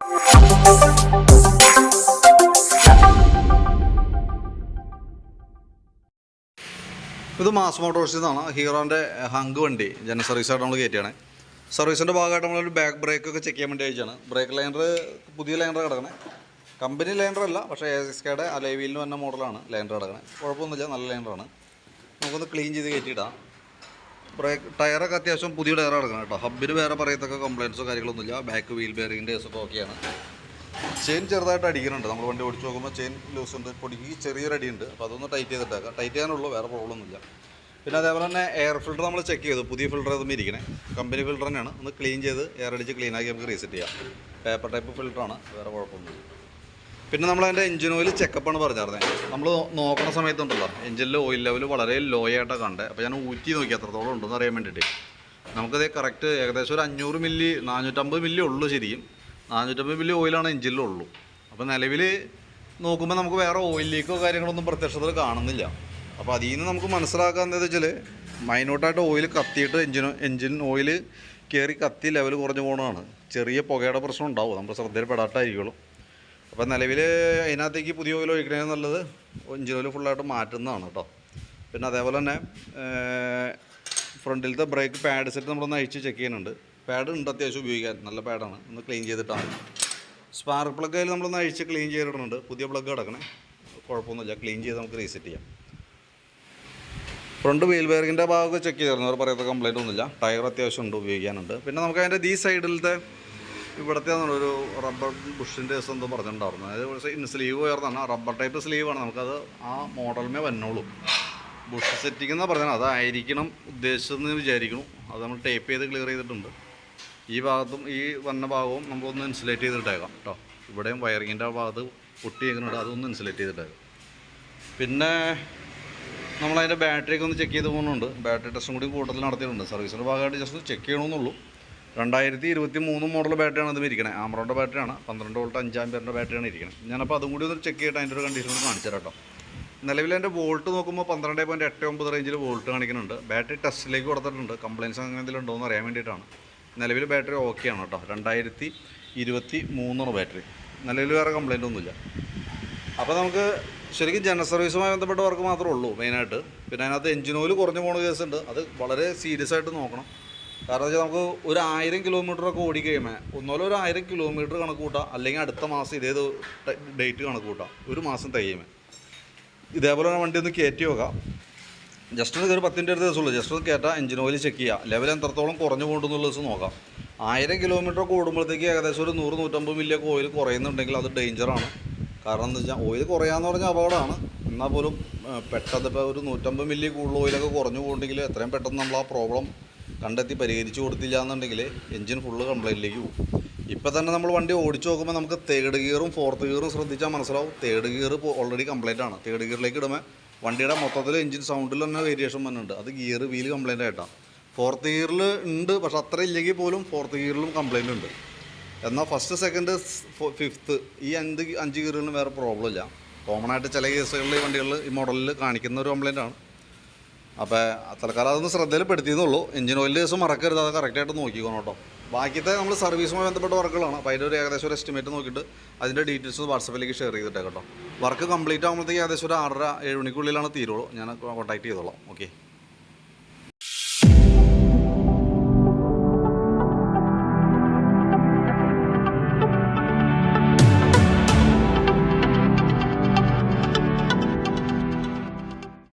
ഇത് മാസ് മോട്ടോഴ്സിൽ നിന്നാണ് ഹീറോന്റെ ഹങ്ക് വണ്ടി. ജന സർവീസായിട്ട് നമ്മൾ കയറ്റിയാണ്. സർവീസിന്റെ ഭാഗമായിട്ട് നമ്മളൊരു ബാക്ക് ബ്രേക്ക് ഒക്കെ ചെക്ക് ചെയ്യാൻ വേണ്ടി അയച്ചാണ്. ബ്രേക്ക് ലൈനർ പുതിയ ലൈനർ കിടക്കണേ. കമ്പനി ലൈനർ അല്ല പക്ഷേ എ എസ് കെയുടെ അലൈവിയിൽ വന്ന മോഡലാണ് ലൈനർ കിടക്കണേ. കുഴപ്പമൊന്നുമില്ല നല്ല ലൈനറാണ് നമുക്കൊന്ന് ക്ലീൻ ചെയ്ത് കയറ്റിയിടാം. ബ്രേക്ക് ടയറൊക്കെ അത്യാവശ്യം പുതിയ ടയർ എടുക്കണം കേട്ടോ. ഹബിന് വേറെ പറയത്തൊക്കെ കംപ്ലയിൻസോ കാര്യങ്ങളൊന്നുമില്ല. ബാക്ക് വീൽ ബെയറിങ്ങിന്റെ ഒക്കെ ഓക്കെയാണ് ചെയിൻ ചെറുതായിട്ട് അടിക്കുന്നുണ്ട്. നമ്മൾ വണ്ടി ഓടിച്ച് നോക്കുമ്പോൾ ചെയിൻ ലൂസ് ഉണ്ട്. പൊടിക്ക് ചെറിയൊരു അടിയുണ്ട്. അപ്പോൾ അതൊന്ന് ടൈറ്റ് ചെയ്തിട്ടേക്കാം. ടൈറ്റ് ചെയ്യാനുള്ളൂ. വേറെ പ്രോബ്ലം ഒന്നുമില്ല. പിന്നെ അതേപോലെ തന്നെ എയർ ഫിൽറ്റർ നമ്മൾ ചെക്ക് ചെയ്തു. പുതിയ ഫിൽറ്റർ ഇതും ഇരിക്കണേ. കമ്പനി ഫിൽറ്റർ തന്നെയാണ്. ഒന്ന് ക്ലീൻ ചെയ്ത് എയർ അടിച്ച് ക്ലീൻ ആക്കി നമുക്ക് റീസെറ്റ് ചെയ്യാം. പേപ്പർ ടൈപ്പ് ഫിൽറ്ററാണ് വേറെ കുഴപ്പമൊന്നുമില്ല. പിന്നെ നമ്മൾ അതിന്റെ എഞ്ചിൻ ഓയിൽ ചെക്കപ്പാണ് പറഞ്ഞിരുന്നത് നമ്മൾ നോക്കുന്ന സമയത്തുണ്ടല്ലോ എഞ്ചിനിൽ ഓയിൽ ലെവൽ വളരെ ലോ ആയിട്ടാണ് കണ്ടത് അപ്പോൾ ഞാൻ ഊറ്റി നോക്കി എത്രത്തോളം ഉണ്ടെന്ന് അറിയാൻ വേണ്ടിയിട്ട്. നമുക്കത് കറക്റ്റ് ഏകദേശം ഒരു അഞ്ഞൂറ് മില്ലി നാനൂറ്റമ്പത് മില്ലി ഉള്ളൂ ശരിക്കും. നാനൂറ്റമ്പത് മില്ലി ഓയിലാണ് എഞ്ചിനിലുള്ളൂ അപ്പോൾ നിലവിൽ നോക്കുമ്പോൾ നമുക്ക് വേറെ ഓയിൽ ലീക്കോ കാര്യങ്ങളൊന്നും പ്രത്യക്ഷത്തിൽ കാണുന്നില്ല. അപ്പോൾ അതിൽ നിന്ന് നമുക്ക് മനസ്സിലാക്കുക എന്താണെന്ന് വെച്ചാൽ മൈനോട്ടായിട്ട് ഓയിൽ കത്തിയിട്ട് എഞ്ചിൻ എഞ്ചിൻ ഓയിൽ കയറി കത്തി ലെവൽ കുറഞ്ഞു പോകണതാണ് ചെറിയ പുകയുടെ പ്രശ്നം ഉണ്ടാവും. നമ്മൾ ശ്രദ്ധയിൽ പെടാട്ടായിരിക്കുള്ളൂ അപ്പോൾ നിലവിൽ അതിനകത്തേക്ക് പുതിയ ഓയിൽ ഒഴിക്കണേ നല്ലത് എഞ്ചിൻ ഓയിൽ ഫുള്ളായിട്ട് മാറ്റുന്നതാണ് കേട്ടോ പിന്നെ അതേപോലെ തന്നെ ഫ്രണ്ടിലത്തെ ബ്രേക്ക് പാഡ് സെറ്റ് നമ്മളൊന്ന് അഴിച്ച് ചെക്ക് ചെയ്യുന്നുണ്ട്. പാഡ് ഉണ്ട് അത്യാവശ്യം ഉപയോഗിക്കാൻ നല്ല പാഡാണ് ഒന്ന് ക്ലീൻ ചെയ്തിട്ടാണ്. സ്പാർക്ക് പ്ലഗ് അതിൽ നമ്മളൊന്ന് അഴിച്ച് ക്ലീൻ ചെയ്തിടുന്നുണ്ട്. പുതിയ പ്ലഗ് കിടക്കണേ. കുഴപ്പമൊന്നുമില്ല. ക്ലീൻ ചെയ്ത് നമുക്ക് റീസെറ്റ് ചെയ്യാം. ഫ്രണ്ട് വീൽ ബെയറിങ്ങിന്റെ ഭാഗമൊക്കെ ചെക്ക് ചെയ്തിരുന്നു. അവർ പറയാത്ത കംപ്ലൈന്റ് ഒന്നുമില്ല. ടയർ അത്യാവശ്യം ഉണ്ട് ഉപയോഗിക്കാനുണ്ട്. പിന്നെ നമുക്ക് അതിന്റെ ഈ സൈഡിലത്തെ ഇവിടുത്തെ ഒരു റബ്ബർ ബുഷിന്റെ ദിവസം എന്തോ പറഞ്ഞിട്ടുണ്ടായിരുന്നു. അതായത് ഇൻ സ്ലീവ് ഉയർന്നാണ് റബ്ബർ ടൈപ്പ് സ്ലീവാണ് നമുക്കത് ആ മോഡലിമേ വന്നോളൂ. ബുഷ് സെറ്റിംഗ് എന്ന് പറഞ്ഞാൽ അതായിരിക്കണം ഉദ്ദേശിച്ചതെന്ന് വിചാരിക്കണം അത് നമ്മൾ ടേപ്പ് ചെയ്ത് ക്ലിയർ ചെയ്തിട്ടുണ്ട്. ഈ ഭാഗത്തും ഈ വന്ന ഭാഗവും നമുക്കൊന്ന് ഇൻസുലേറ്റ് ചെയ്തിട്ടേക്കാം കേട്ടോ ഇവിടെയും വയറിങ്ങിന്റെ ഭാഗത്ത് പൊട്ടിയേക്കുന്നുണ്ട്. അതൊന്ന് ഇൻസുലേറ്റ് ചെയ്തിട്ടേക്കാം. പിന്നെ നമ്മളതിന്റെ ബാറ്ററിയൊക്കെ ഒന്ന് ചെക്ക് ചെയ്ത് പോകുന്നുണ്ട് ബാറ്ററി ടെസ്റ്റും കൂടി കൂട്ടത്തിൽ നടത്തിയിട്ടുണ്ട്. സർവീസിന്റെ ഭാഗമായിട്ട് ജസ്റ്റ് ചെക്ക് ചെയ്യണമെന്നുള്ളൂ രണ്ടായിരത്തി ഇരുപത്തി മൂന്ന് മോഡൽ ബാറ്ററിയാണ് ഇത് ഇരിക്കണേ ആമറോന്റെ ബാറ്ററിയാണ് പന്ത്രണ്ട് വോൾട്ട് അഞ്ചാം പേരുടെ ബാറ്ററിയാണ് ഇരിക്കുന്നത് ഞാനപ്പോൾ അതും കൂടി ഒന്ന് ചെക്ക് ചെയ്തിട്ട് അതിന്റെ ഒരു കണ്ടീഷൻ കാണിച്ചു തരാം കേട്ടോ നിലവിൽ എന്റെ വോൾട്ട് നോക്കുമ്പോൾ പന്ത്രണ്ട് പോയിന്റ് എട്ട് ഒമ്പത് റേഞ്ചിൽ വോൾട്ട് കാണിക്കുന്നുണ്ട്. ബാറ്ററി ടെസ്റ്റിലേക്ക് കൊടുത്തിട്ടുണ്ട്. കംപ്ലയിൻസ് അങ്ങനെ എന്തെങ്കിലും ഉണ്ടോ എന്ന് അറിയാൻ വേണ്ടിയിട്ടാണ്. നിലവിൽ ബാറ്ററി ഓക്കെയാണ് കേട്ടോ. രണ്ടായിരത്തി ഇരുപത്തി മൂന്നാണ് ബാറ്ററി നിലവിൽ വേറെ കംപ്ലയിന്റ് ഒന്നുമില്ല. അപ്പോൾ നമുക്ക് ശരിക്കും ജനറൽ സർവീസുമായി ബന്ധപ്പെട്ട വർക്ക് മാത്രമേ ഉള്ളൂ മെയിനായിട്ട് പിന്നെ അതിനകത്ത് എഞ്ചിൻ ഓയിൽ കുറഞ്ഞു പോകുന്ന കേസുണ്ട് അത് വളരെ സീരിയസ് ആയിട്ട് നോക്കണം. കാരണം വെച്ചാൽ നമുക്ക് ഒരു ആയിരം കിലോമീറ്ററൊക്കെ ഓടിക്കഴിയുമ്പോൾ ഒന്നുപോലെ ഒരു ആയിരം കിലോമീറ്റർ കണക്ക് കൂട്ടാം അല്ലെങ്കിൽ അടുത്ത മാസം ഇതേ ഡേറ്റ് കണക്ക് കൂട്ടാം ഒരു മാസം തയ്യുമേ ഇതേപോലെ തന്നെ വണ്ടി ഒന്ന് കയറ്റി നോക്കാം. ജസ്റ്റ് ഒന്ന് ഒരു പത്തിന്റെ അടുത്ത് ദിവസമുള്ളൂ. ജസ്റ്റ് ഒന്ന് കയറ്റാം എഞ്ചിൻ ഓയിൽ ചെക്ക് ചെയ്യുക ലെവൽ എത്രത്തോളം കുറഞ്ഞു പോകുന്നുള്ള ദിവസം നോക്കാം. ആയിരം കിലോമീറ്റർ കൂടുമ്പോഴത്തേക്ക് ഏകദേശം ഒരു നൂറ് നൂറ്റമ്പത് മില്ലിയൊക്കെ ഓയിൽ കുറയുന്നുണ്ടെങ്കിൽ അത് ഡേഞ്ചറാണ് കാരണം എന്താ വെച്ചാൽ ഓയിൽ കുറയാന്ന് പറഞ്ഞാൽ അപകടമാണ്. എന്നാൽ പോലും പെട്ടെന്ന് ഇപ്പോൾ ഒരു നൂറ്റമ്പത് മില്ലി കൂടുതൽ ഓയിലൊക്കെ കുറഞ്ഞു പോകുന്നുണ്ടെങ്കിൽ എത്രയും പെട്ടെന്ന് നമ്മൾ ആ പ്രോബ്ലം കണ്ടെത്തി പരിഹരിച്ചു കൊടുത്തില്ല എന്നുണ്ടെങ്കിൽ എഞ്ചിൻ ഫുള്ള് കംപ്ലൈന്റിലേക്ക് പോകും. ഇപ്പം തന്നെ നമ്മൾ വണ്ടി ഓടിച്ചു നോക്കുമ്പോൾ നമുക്ക് തേർഡ് ഗിയറും ഫോർത്ത് ഗിയറും ശ്രദ്ധിച്ചാൽ മനസ്സിലാവും. തേർഡ് ഗിയർ ഓൾറെഡി കംപ്ലൈന്റ് ആണ്. തേർഡ് ഗിയറിലേക്ക് ഇടുമ്പോൾ വണ്ടിയുടെ മൊത്തത്തിൽ എഞ്ചിൻ സൗണ്ടിൽ തന്നെ വേരിയേഷൻ വന്നിട്ടുണ്ട്. അത് ഗിയർ വീൽ കംപ്ലൈന്റ് ആയിട്ടാണ് ഫോർത്ത് ഗിയറിൽ ഉണ്ട് പക്ഷെ അത്ര ഇല്ലെങ്കിൽ പോലും ഫോർത്ത് ഗിയറിലും കംപ്ലൈന്റ് ഉണ്ട്. എന്നാൽ ഫസ്റ്റ് സെക്കൻഡ് ഫിഫ്ത്ത് ഈ അഞ്ച് അഞ്ച് ഗിയറുകളിലും വേറെ പ്രോബ്ലം ഇല്ല. കോമൺ ആയിട്ട് ചില കേസുകളിൽ ഈ വണ്ടികളിൽ ഈ മോഡലിൽ കാണിക്കുന്ന ഒരു കംപ്ലൈന്റ് ആണ്. അപ്പോൾ തൽക്കാലം അതൊന്ന് ശ്രദ്ധയിൽപ്പെടുത്തിയെന്നുള്ളൂ എഞ്ചിൻ ഓയിൽ ദിവസം മറക്കരുത് അത് കറക്റ്റായിട്ട് നോക്കിക്കോണം കേട്ടോ. ബാക്കിയത്തെ നമ്മൾ സർവീസുമായി ബന്ധപ്പെട്ട വർക്കുകളാണ്. അപ്പോൾ അതിന്റെ ഒരു ഏകദേശം ഒരു എസ്റ്റിമേറ്റ് നോക്കിയിട്ട് അതിന്റെ ഡീറ്റെയിൽസ് വാട്സപ്പിലേക്ക് ഷെയർ ചെയ്തിട്ടേ കേട്ടോ. വർക്ക് കംപ്ലീറ്റ് ആകുമ്പോഴത്തേക്ക് ഏകദേശം ഒരു ആറര ഏഴ് മണിക്കുള്ളിലാണ് തീരുള്ളൂ. ഞാൻ കോൺടാക്ട് ചെയ്തോളാം. ഓക്കെ